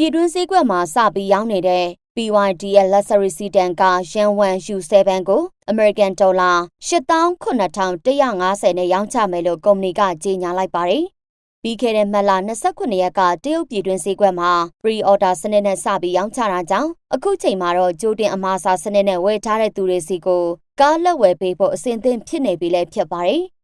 ပြည်တွင်းဈေးကွက်မှာစပြီးရောင်းနေတဲ့ BYD ရဲ့ luxury sedan က Yanwan U7 ကို American Dollar 89,150နဲ့ရောင်းချမယ်လို့ကုမ္ပဏီကကြေညာလိုက်ပါတယ်။ပြီးခဲ့တဲ့မတ်လ29ရက်ကတရုတ်ပြည်တွင်းဈေးကွက်မှာ pre-order စနစ်နဲ့စပြီးရောင်းချတာကြောင့်အခုချိန်မှာတော့ကြိုတင်အမှားစာစနစ်နဲ့ဝယ်ထားတဲ့သူတွေစီကိုကားလက်ဝယ်ပေးဖို့အဆင်သင့်ဖြစ်နေပြီလည်းဖြစ်ပါတယ်။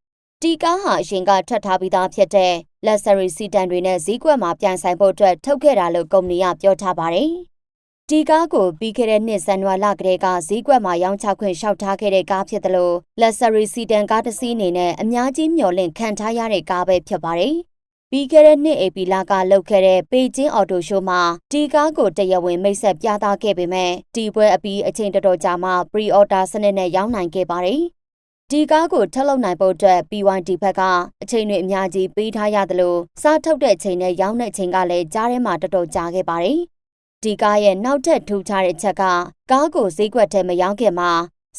ဒီကားဟာအရင်ကထွက်ထားပြီးသားဖြစ်တဲ့ luxury sedan တွေနဲ့ဈေးကွက်မှာပြန်ဆိုင်ဖို့အတွက်ထုတ်ခဲ့တာလို့ကုမ္ပဏီကပြောထားပါတယ်။ဒီကားကိုပြီးခဲ့တဲ့နှစ်ဇန်နဝါရီလကတည်းကဈေးကွက်မှာရောင်းချခွင့်လျှောက်ထားခဲ့တဲ့ကားဖြစ်တယ်လို့ luxury sedan ကားတစ်စီးအနေနဲ့အများကြီးမျှော်လင့်ခံထားရတဲ့ကားပဲဖြစ်ပါတယ်။ပြီးခဲ့တဲ့နှစ်ဧပြီလကလုပ်ခဲ့တဲ့ပေကျင်းအော်တိုရှိုးမှာဒီကားကိုတရားဝင်မိတ်ဆက်ပြသခဲ့ပေမဲ့ဒီပွဲအပြီးအချိန်တော်တော်ကြာမှ pre-order စနစ်နဲ့ရောင်းနိုင်ခဲ့ပါတယ်။ ဒီကားကိုထပ်လုပ်နိုင်ဖို့အတွက် BYD ဘက်ကအချိန်တွေအများကြီးပေးထားရသလိုစားထုတ်တဲ့ချိန်နဲ့ရောင်းတဲ့ချိန်ကလည်းကြားထဲမှာတော်တော်ကြာခဲ့ပါတယ်။ဒီကားရဲ့နောက်ထပ်ထူးခြားတဲ့အချက်ကကားကိုဈေးကွက်ထဲမရောင်းခင်မှာ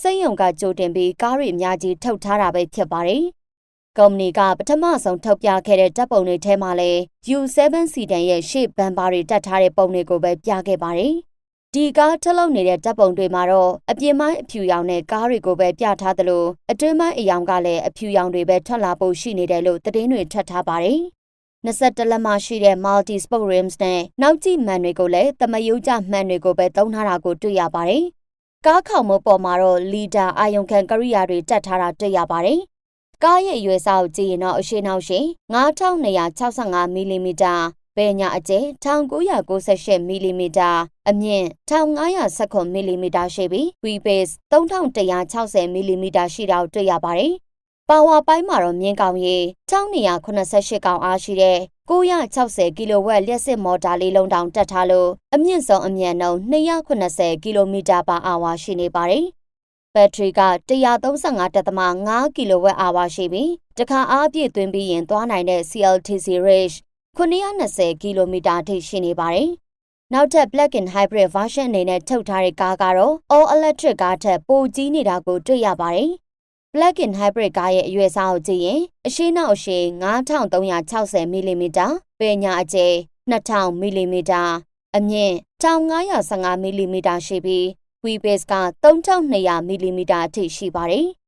စိတ်ယုံကကြိုတင်ပြီးကားတွေအများကြီးထုတ်ထားတာပဲဖြစ်ပါတယ်။ကုမ္ပဏီကပထမဆုံးထုတ်ပြခဲ့တဲ့တပ်ပုံတွေထဲမှာလည်း U7 စီတန်ရဲ့ရှေ့ဘန်ဘာတွေတက်ထားတဲ့ပုံတွေကိုပဲပြခဲ့ပါတယ်။ ဒီကားထုတ်လုပ်နေတဲ့တပ်ပုံတွေမှာတော့အပြင်ပိုင်းအဖြူရောင်နဲ့ကားတွေကိုပဲပြထားသလိုအတွင်းပိုင်းအယောင်ကလည်းအဖြူရောင်တွေပဲထွက်လာဖို့ရှိနေတယ်လို့သတင်းတွေထွက်ထားပါတယ်။21လက်မရှိတဲ့ multi spoke rims နဲ့နောက်ကြည့်မှန်တွေကိုလည်းတမယုံကြမှန်တွေကိုပဲသုံးထားတာကိုတွေ့ရပါတယ်။ကားခေါင်မိုးပေါ်မှာတော့လီတာအာယုံခံကရိယာတွေတက်ထားတာတွေ့ရပါတယ်။ကားရဲ့အရွယ်အစားကိုကြည့်ရင်တော့အရှိနောက်ရှင်9265မီ လီမီတာဘယ်ညာအကျယ်1998မီလီမီတာအမြင့်1519မီလီမီတာရှိပြီး wheelbase 3160မီလီမီတာရှိတာကိုတွေ့ရပါတယ်။ပါဝါပိုင်းမှာတော့မြင်းကောင်ရေ1288ကောင်အားရှိတဲ့960ကီလိုဝက်လျှက်စစ်မော်တာလေးလုံးတောင်တက်ထားလို့အမြင့်ဆုံးအမြန်နှုန်း280ကီလိုမီတာပါအာဝါရှိနေပါတယ်။ဘက်ထရီက135.5ကီလိုဝက်အာဝါရှိပြီးတခါအားပြည့်သွင်းပြီးရင်သွားနိုင်တဲ့ CLTC range 920ကီလိုမီတာထိရှိနေပါတယ်။နောက်ထပ် plug-in hybrid version အနေနဲ့ထုတ်ထားတဲ့ကားကတော့ all electric ကားထက်ပိုကြီးနေတာကိုတွေ့ရပါတယ်။ plug-in hybrid ကားရဲ့အရွယ်အစားကိုကြည့်ရင်အရှိနောက်အရှိ9360မီလီမီတာ၊ပေညာအကျယ်2000မီလီမီတာအမြင့်1515မီလီမီတာရှိပြီး wheelbase က3200မီလီမီတာအထိရှိပါတယ်။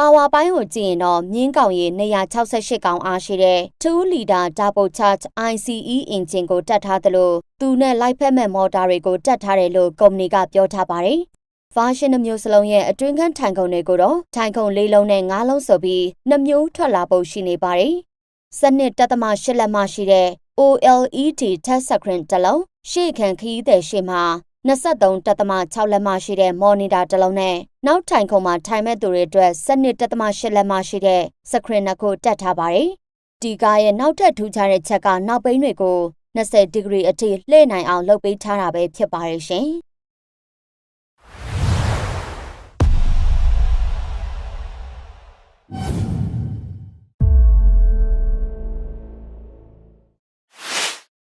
ပါဝါပိုင်းကိုကြည့်ရင်တော့မြင်းကောင်ရည်268ကောင်အားရှိတဲ့2လီတာ turbocharged ICE engine ကိုတက်ထားသလိုသူနဲ့လိုက်ဖက်မဲ့မော်တာတွေကိုတက်ထားတယ်လို့ကုမ္ပဏီကပြောထားပါတယ်။ version နှမျိုးစလုံးရဲ့အတွင်းခန်းထိုင်ခုံတွေကိုတော့ထိုင်ခုံ၄လုံးနဲ့၅လုံးဆိုပြီးနှမျိုးထွက်လာဖို့ရှိနေပါတယ်။စနစ်တက်သမ၈လက်မှရှိတဲ့ OLED touch screen တစ်လုံးရှေ့ခံခီးတဲ့ရှေ့မှာ 23.6လက်မရှိတဲ့မော်နီတာတစ်လုံးနဲ့နောက်ထိုင်ခုံမှာထိုင်မဲ့သူတွေအတွက်12.8လက်မရှိတဲ့စခရင်နှစ်ခုတက်ထားပါတယ်။ဒီကားရဲ့နောက်ထပ်ထူးခြားတဲ့ချက်ကနောက်ပိန်းတွေကို20ဒီဂရီအထိလှည့်နိုင်အောင်လုပ်ပေးထားတာပဲဖြစ်ပါတယ်ရှင်။